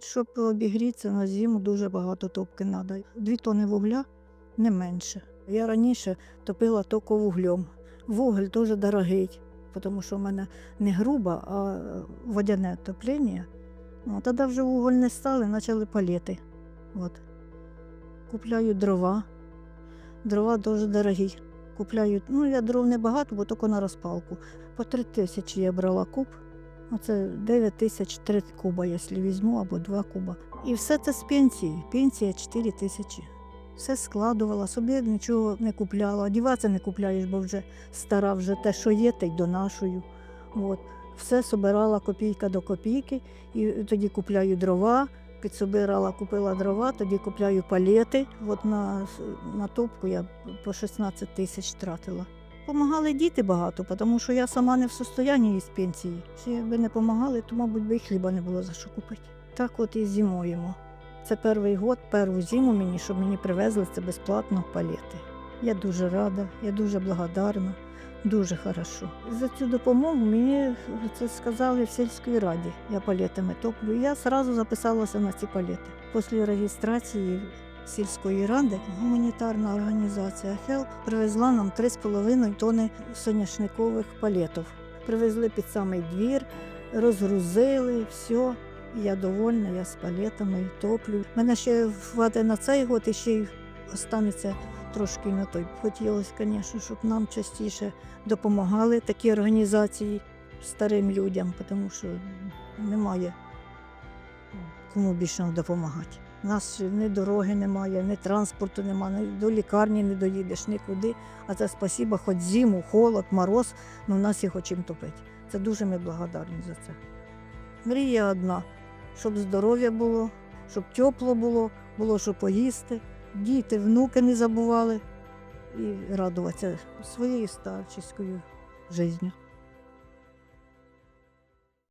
Щоб обігрітися на зиму, дуже багато топки треба. Дві тони вугля не менше. Я раніше топила тільки вуглем. Вуголь дуже дорогий, тому що в мене не груба, а водяне отоплення. Ну, тоді вже вуголь не стали, почали паліти. От. Купляю дрова. Дрова дуже дорогі. Купляю, ну я дров не багато, бо тільки на розпалку. По три тисячі я брала куб. Оце 9 тисяч три куба, якщо візьму, або два куба. І все це з пенсії. Пенсія 4 тисячі. Все складувала, собі нічого не купляла. Одіватися не купляєш, бо вже стара, вже те, що є, те й донашую. От. Все собирала копійка до копійки, і тоді купляю дрова, підсобирала, купила дрова, тоді купляю палети. От на, на топку я по 16 тисяч тратила. Помагали діти багато, тому що я сама не в состоянні із пенсії. Якби не допомагали, то, мабуть, би і хліба не було за що купити. Так от і зимуємо. Це перший год, першу зиму мені, щоб мені привезли це безплатно палети. Я дуже рада, я дуже благодарна, дуже хорошо. За цю допомогу мені це сказали в сільській раді. Я палетами топлю. Я одразу записалася на ці палети. Після реєстрації сільської ради гуманітарна організація HELP привезла нам 3,5 тони соняшникових палетів. Привезли під самий двір, розгрузили, все. Я довольна, я з палетами топлю. Мене ще хватить на цей год і ще й останеться трошки на той. Хотілося, звісно, щоб нам частіше допомагали такі організації старим людям, тому що немає кому більше допомагати. У нас ні дороги немає, ні транспорту немає, ні до лікарні не доїдеш нікуди. А це спасіба, хоч зиму, холод, мороз, ну в нас їх чим топити. Це дуже ми благодарні за це. Мрія одна, щоб здоров'я було, щоб тепло було, було що поїсти, діти, внуки не забували і радуватися своєю старчиською життю.